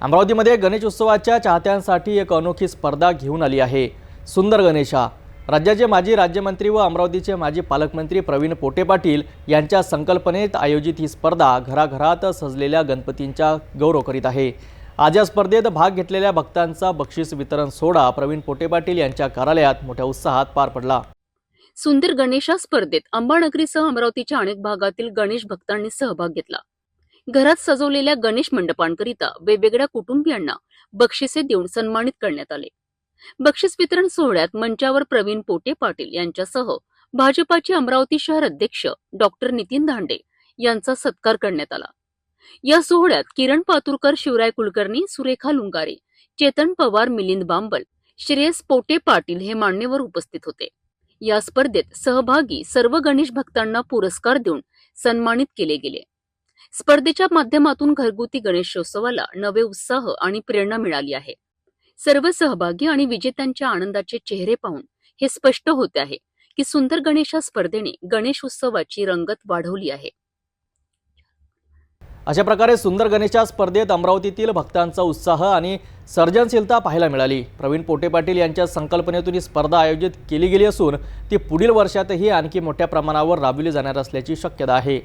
अमरावतीमध्ये गणेश उत्सवाच्या चाहत्यांसाठी एक अनोखी स्पर्धा घेऊन आली आहे. सुंदर गणेशा. राज्याचे माजी राज्यमंत्री व अमरावतीचे माजी पालकमंत्री प्रवीण पोटे पाटील यांच्या संकल्पनेत आयोजित ही स्पर्धा घराघरात सजलेल्या गणपतींचा गौरव करीत आहे. आज या स्पर्धेत भाग घेतलेल्या भक्तांचा बक्षीस वितरण सोहळा प्रवीण पोटे पाटील यांच्या कार्यालयात मोठ्या उत्साहात पार पडला. सुंदर गणेशा स्पर्धेत अंबानगरीसह अमरावतीच्या अनेक भागातील गणेश भक्तांनी सहभाग घेतला. घरात सजवलेल्या गणेश मंडपांकरिता वेगवेगळ्या कुटुंबियांना बक्षिसे देऊन सन्मानित करण्यात आले. बक्षीस वितरण सोहळ्यात मंचावर प्रवीण पोटे पाटील यांच्यासह भाजपाचे अमरावती शहर अध्यक्ष डॉक्टर नितीन धांडे यांचा सत्कार करण्यात आला. या सोहळ्यात किरण पातुरकर शिवराय कुलकर्णी सुरेखा लुंगारे चेतन पवार मिलिंद बांबल श्रेयस पोटे पाटील हे मान्यवर उपस्थित होते. या स्पर्धेत सहभागी सर्व गणेश भक्तांना पुरस्कार देऊन सन्मानित केले गेले. स्पर्धेच्या माध्यमातून घरगुती गणेशोत्सवाला नवे उत्साह आणि प्रेरणा मिळाली आहे. सर्व सहभागी आणि विजेत्यांच्या आनंदाचे चेहरे पाहून हे स्पष्ट होते आहे की सुंदर गणेशा स्पर्धेने गणेश उत्सवाची रंगत वाढवली आहे. अशा प्रकारे सुंदर गणेशा स्पर्धेत अमरावतीतील भक्तांचा उत्साह आणि सर्जनशीलता पाहायला मिळाली. प्रवीण पोटे पाटील यांच्या संकल्पनेतून ही स्पर्धा आयोजित केली गेली असून ती पुढील वर्षातही आणखी मोठ्या प्रमाणावर राबविली जाणार असल्याची शक्यता आहे.